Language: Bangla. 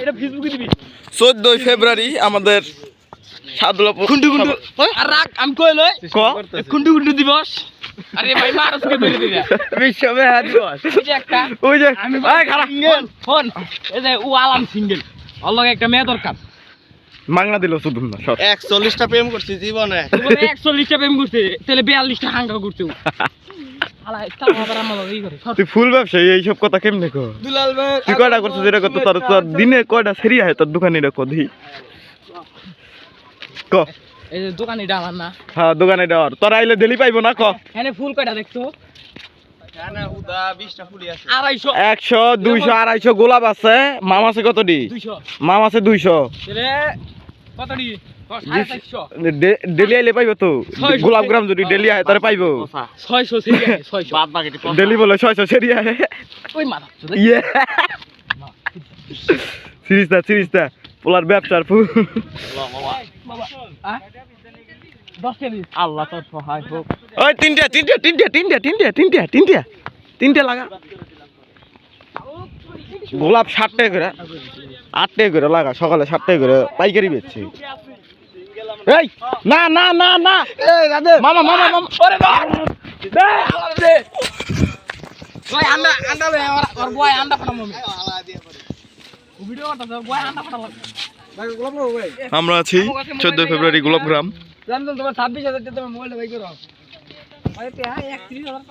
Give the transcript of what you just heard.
এটা ফেসবুকে দিবি। চোদ্দই ফেব্রুয়ারি আমাদের সাদুলাপুর কুন্ডু কুন্ডু আর রাখ আমি কই লই? কুন্ডু দিবস। আরে ভাই মারসকে ধরে দিবি। বিশ্ববে হাত দিবস। ওই যে একটা ওই যে আমি ভাই খারাপ ফোন। এই যে ও আলাম সিঙ্গেল। একটা মেয়ে দরকার। মাংনা দিল শুধু না সব। একচল্লিশটা প্রেম করছি জীবনে। একচল্লিশটা প্রেম করছে তাহলে বিয়াল্লিশটা হাঙ্গা করছে। তুই ফুল ব্যবসায়ী এইসব কথা কেমনে কো দুলাল তুই কয়টা করছিস এটা কত তোর তোর দিনে কয়টা সেরি তোর দোকানে এটা কদি ক? দোকান না। হ্যাঁ দোকানে দেওয়ার তোর আইলে ডেলি পাইবো না ক? ফুল কয়টা দেখছ না উদা বিশটা ফুলি আছে আড়াইশো একশো দুইশো আড়াইশো গোলাপ আছে। মাম আছে কত ডি? মাম আছে দুইশো। ডেলি আইলে পাইবো তো? গোলাপ গ্রাম যদি ডেলি পাইবো। ডেলি বলে ছয়শো মাথা ইয়ে। সিরিজটা সিরিজটা। পোলার ব্যবসার ফুল। আল্লাহ তোর সহায় হোক। ওই তিনটে তিনটে তিনটে তিনটে তিনটে তিনটে তিনটে তিনটে লাগা। গোলাপ ষাট টাকা করে আট টাকা করে লাগা সকালে ষাট টাকা করে পাইকারি বেচছি। এই না না না না। মামা মামা আমরা আছি চোদ্দই ফেব্রুয়ারি গোলাপ রমজান তোমার ছাব্বিশ হাজার দিয়ে তোমার মোবাইলটা বাই করো। হ্যাঁ, গোলাপ